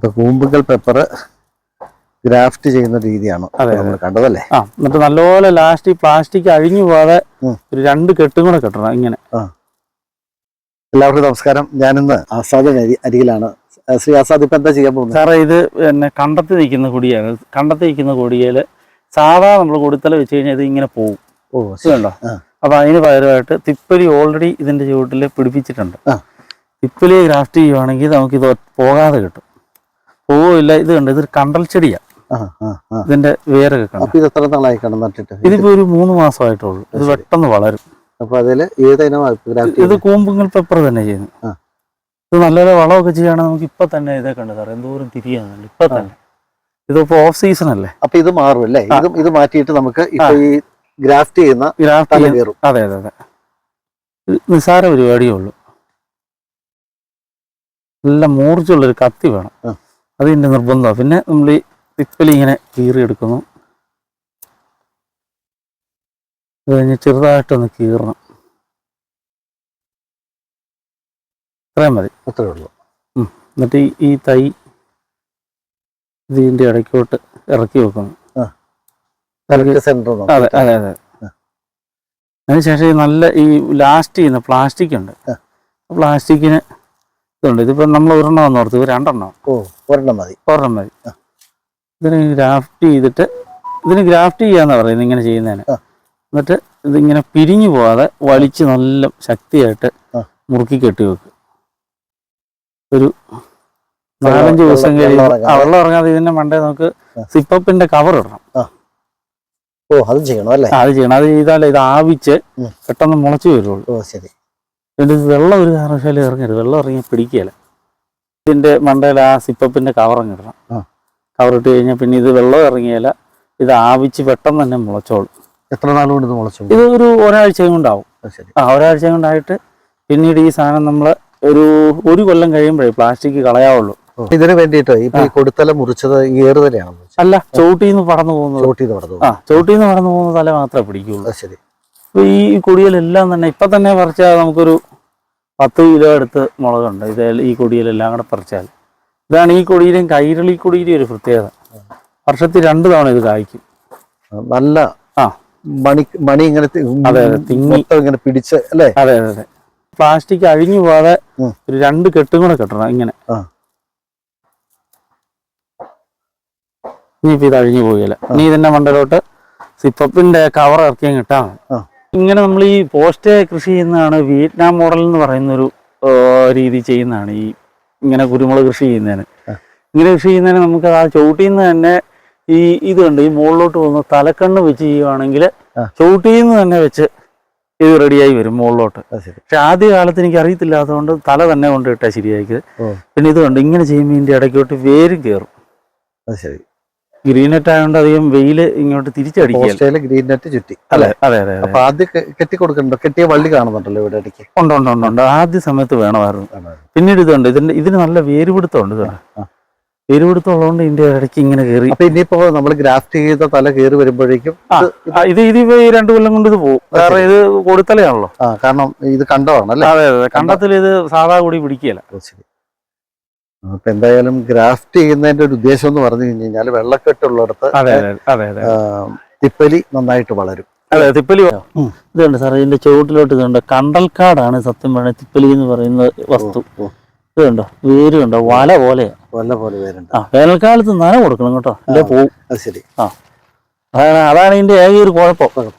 അപ്പൊ കൂമ്പുകൾ pepper graft ചെയ്യുന്ന രീതിയാണ് നമ്മൾ കണ്ടതല്ലേ? ആ എന്നിട്ട് നല്ലപോലെ ലാസ്റ്റ് ഈ പ്ലാസ്റ്റിക് അഴിഞ്ഞു പോകാതെ ഒരു രണ്ട് കെട്ടും കൂടെ കെട്ടണം ഇങ്ങനെ. എല്ലാവർക്കും നമസ്കാരം. ഞാനിന്ന് ആസാദ് അരി അരികിലാണ്. ശ്രീ ആസാദ് ഇപ്പൊ എന്താ ചെയ്യാൻ പോകുന്നത്? സാറേ ഇത് പിന്നെ കണ്ടത്തി നിൽക്കുന്ന കൊടിയാണ്. കണ്ടത്തി നിൽക്കുന്ന കൊടിയിൽ സാധാ നമ്മൾ കൊടുത്തല വെച്ച് കഴിഞ്ഞാൽ ഇത് ഇങ്ങനെ പോകും ഓ ശരിയുണ്ടോ. അപ്പൊ അതിന് പകരമായിട്ട് തിപ്പലി ഓൾറെഡി ഇതിന്റെ ചുവട്ടിൽ പിടിപ്പിച്ചിട്ടുണ്ട്. തിപ്പലി ഗ്രാഫ്റ്റ് ചെയ്യുവാണെങ്കിൽ നമുക്ക് ഇത് പോകാതെ കിട്ടും. പോവില്ല ഇത് കണ്ട്? ഇതൊരു കണ്ടൽ ചെടിയാ. ഇതിന്റെ വേരൊക്കെ കണ്ടു? ഇത് എത്ര നാളായി കാണും നട്ടിട്ട്? ഇതിപ്പോ ഒരു മൂന്ന് മാസമായിട്ടുള്ളൂ. ഇത് പെട്ടെന്ന് വളരും. അപ്പൊ അതിൽ ഇത് കൂമ്പുങ്ങൽ പെപ്പർ തന്നെ ചെയ്യുന്നു. ഇത് നല്ലൊരു വളമൊക്കെ ചെയ്യുകയാണെങ്കിൽ നമുക്ക് ഇപ്പൊ തന്നെ ഇതേ കണ്ടു സാർ എന്തോരം തിരിയാന്നുണ്ട് ഇപ്പൊ തന്നെ. ഇതിപ്പോ ഓഫ് സീസൺ അല്ലേ? അപ്പൊ ഇത് മാറും അല്ലേ? ഇത് ഇത് മാറ്റിയിട്ട് നമുക്ക് ഇപ്പൊ ഈ ഗ്രാഫ്റ്റ് ചെയ്യുന്ന ഗ്രാഫ്റ്റ് കയറും. അതെ അതെ അതെ. ഇത് നിസ്സാര പരിപാടിയേ ഉള്ളൂ. നല്ല മൂർച്ചുള്ളൊരു കത്തി വേണം. ആ. അത് എന്റെ നിർബന്ധമാണ് പിന്നെ നമ്മൾ ഈ തിപ്പലി ഇങ്ങനെ കീറിയെടുക്കുന്നു. അത് കഴിഞ്ഞ് ചെറുതായിട്ടൊന്ന് കീറണം. ഇത്രയും മതി. അത്രേ ഉള്ളൂ. എന്നിട്ട് ഈ ഈ തൈ ഇതിന്റെ ഇടയ്ക്കോട്ട് ഇറക്കി വെക്കുന്നു. അതെ അതെ അതെ അതിനുശേഷം നല്ല ഈ ലാസ്റ്റ് ചെയ്യുന്ന പ്ലാസ്റ്റിക് ഉണ്ട്. പ്ലാസ്റ്റിക്കിന് ഇതുണ്ട്. ഇതിപ്പോ നമ്മൾ ഒരെണ്ണം ഓർത്ത് രണ്ടെണ്ണം. ഓ. ഒരെണ്ണം മതി. ഒരെണ്ണം മതി. ഇതിന് ഗ്രാഫ്റ്റ് ചെയ്തിട്ട് ഇതിന് ഗ്രാഫ്റ്റ് ചെയ്യാന്നാ പറയുന്നത് ഇങ്ങനെ ചെയ്യുന്നതിന്. എന്നിട്ട് ഇതിങ്ങനെ പിരിഞ്ഞു പോവാതെ വലിച്ച് നല്ല ശക്തിയായിട്ട് മുറുക്കി കെട്ടി വെക്കും. ഒരു നാലഞ്ച് ദിവസം കഴിയുമ്പോൾ വെള്ളം ഇറങ്ങാതെ. ഇതിന്റെ മണ്ടേ നമുക്ക്. സിപ്പപ്പിന്റെ കവർ ഇടണം. ഓ അത് ചെയ്യണം അല്ലേ? അത് ചെയ്യണം. അത് ചെയ്താലേ ഇത് ആവിച്ച് പെട്ടെന്ന് മുളച്ചു വരുള്ളൂ. ഓ ശരി. വെള്ളം ഒരു കാരണവശാലും ഇറങ്ങരുത്. വെള്ളം ഇറങ്ങി പിടിക്കുകയില്ല. ഇതിന്റെ മണ്ടയിൽ ആ സിപ്പപ്പിന്റെ കവറും ഇടണം. കവറിട്ട് കഴിഞ്ഞാൽ പിന്നെ ഇത് വെള്ളം ഇറങ്ങിയാല ഇത് ആവിച്ച് പെട്ടെന്ന് തന്നെ മുളച്ചോളും. എത്ര നാൾ കൊണ്ട് ഇത് മുളച്ചു? ഇത് ഒരു ഒരാഴ്ച കൊണ്ടാവും. ആ ഒരാഴ്ച കൊണ്ടായിട്ട് പിന്നീട് ഈ സാധനം നമ്മൾ ഒരു ഒരു കൊല്ലം കഴിയുമ്പോഴേ പ്ലാസ്റ്റിക് കളയാവുള്ളൂ. ഇതിന് വേണ്ടിയിട്ട് ഇപ്പൊ ഈ കൊടുത്തല മുറിച്ചത് ഈ അല്ല ചവിട്ടിന്ന് പടന്നു പോകുന്നത്. ചോട്ടി നടന്നു ആ ചോട്ടിന്ന് പടന്നു പോകുന്ന തല മാത്രമേ പിടിക്കുള്ളൂ. ശരി. ഈ കൊടിയിലെല്ലാം തന്നെ ഇപ്പൊ തന്നെ പറിച്ചാൽ നമുക്കൊരു പത്ത് കിലോ അടുത്ത് മുളകുണ്ട്. ഇത് ഈ കൊടിയിലെല്ലാം കൂടെ പറിച്ചാൽ. ഇതാണ് ഈ കൊടിയിലെയും കൈരളി കൊടിയിലെയും ഒരു പ്രത്യേകത. വർഷത്തിൽ രണ്ട് തവണ ഇത് കായ്ക്കും. നല്ല ആ. മണി മണി ഇങ്ങനെ അതെ, തിങ്ങി. ഇങ്ങനെ പിടിച്ച് അല്ലേ? അതെ അതെ അതെ. പ്ലാസ്റ്റിക് അഴിഞ്ഞു പോകാതെ ഒരു രണ്ട് കെട്ടും കൂടെ കെട്ടണം ഇങ്ങനെ. ഇനിയിപ്പോ ഇത് അഴിഞ്ഞു പോകില്ല ഇനി ഇതിന്റെ മണ്ടലോട്ട് സിപ്പപ്പിന്റെ കവർ ഇറക്കിയും കിട്ടാ. ഇങ്ങനെ നമ്മൾ ഈ പോസ്റ്റ് കൃഷി ചെയ്യുന്നതാണ് വിയറ്റ്നാം മോഡൽ എന്ന് പറയുന്ന ഒരു രീതി ചെയ്യുന്നതാണ് ഈ ഇങ്ങനെ കുരുമുളക് കൃഷി ചെയ്യുന്നതിന്. ഇങ്ങനെ കൃഷി ചെയ്യുന്നതിന് നമുക്ക് ആ ചവിട്ടിൽ നിന്ന് തന്നെ ഈ ഇത് കണ്ട്? ഈ മുകളിലോട്ട് പോകുന്ന തലക്കണ്ണ് വെച്ച് ചെയ്യുവാണെങ്കിൽ ചവിട്ടിൽ നിന്ന് തന്നെ വെച്ച് ഇത് റെഡിയായി വരും മുകളിലോട്ട്. പക്ഷെ ആദ്യ കാലത്ത് എനിക്ക് അറിയത്തില്ലാത്തതുകൊണ്ട് തല തന്നെ കൊണ്ട് ഇട്ടാ ശരിയാക്കിയത്. പിന്നെ ഇത് കണ്ട്? ഇങ്ങനെ ചെയ്യുമ്പോൾ ഇതിന്റെ ഇടയ്ക്കോട്ട് വേരും കയറും. അത് ശരി. ഗ്രീൻ നെറ്റ് ആയതുകൊണ്ട് അധികം വെയിൽ ഇങ്ങോട്ട് തിരിച്ചടിക്കും ഗ്രീൻ നെറ്റ് ചുറ്റി അല്ലെ? അതെ അതെ അപ്പൊ ആദ്യം കെട്ടി കൊടുക്കണ്ടോ കെട്ടിയ വള്ളി കാണുന്നുണ്ടല്ലോ ഇവിടെ ഇടയ്ക്ക്. ഉണ്ട് ഉണ്ട് ഉണ്ട് ഉണ്ട്. ആദ്യ സമയത്ത് വേണമായിരുന്നു. പിന്നീട് ഇതുണ്ട്. ഇതിന്റെ ഇതിന് നല്ല വേരുപിടുത്തമുണ്ട് ആ. വേരുപിടുത്തം ഉള്ളതുകൊണ്ട് ഇതിന്റെ ഇടയ്ക്ക് ഇങ്ങനെ കയറി അപ്പൊ ഇനിയിപ്പോ നമ്മൾ ഗ്രാഫ്റ്റ് ചെയ്ത തല കയറി വരുമ്പോഴേക്കും ഇത് ഇത് ഈ രണ്ടു കൊല്ലം കൊണ്ട് ഇത് പോകും കാരണം ഇത് കൊടുത്തലയാണല്ലോ. കാരണം ഇത് കണ്ടതാണല്ലേ അതെ അതെ കണ്ടത്തിൽ ഇത് സാധാ കൂടി പിടിക്കുകയല്ല. ശരി. അപ്പൊ എന്തായാലും ഗ്രാഫ്റ്റ് ചെയ്യുന്നതിന്റെ ഒരു ഉദ്ദേശം എന്ന് പറഞ്ഞു കഴിഞ്ഞാൽ വെള്ളക്കെട്ടുള്ളിടത്ത് അതെ അതെ അതെ അതെ. തിപ്പലി നന്നായിട്ട് വളരും. അതെ തിപ്പലി. ഇതുണ്ട് സാർ ഇതിന്റെ ചുവട്ടിലോട്ട് ഇതുണ്ട് കണ്ടൽക്കാടാണ് സത്യം പറഞ്ഞ തിപ്പലി എന്ന് പറയുന്ന വസ്തു. ഇതുണ്ടോ വേരുണ്ടോ വല പോലെ വല പോലെ വേരുണ്ട്. ആ വേനൽക്കാലത്ത് നന കൊടുക്കണം കേട്ടോ. അല്ലേ പോവും. അത് ശരി. അതാണ് അതാണ് ഇതിന്റെ ഏക ഒരു കുഴപ്പം.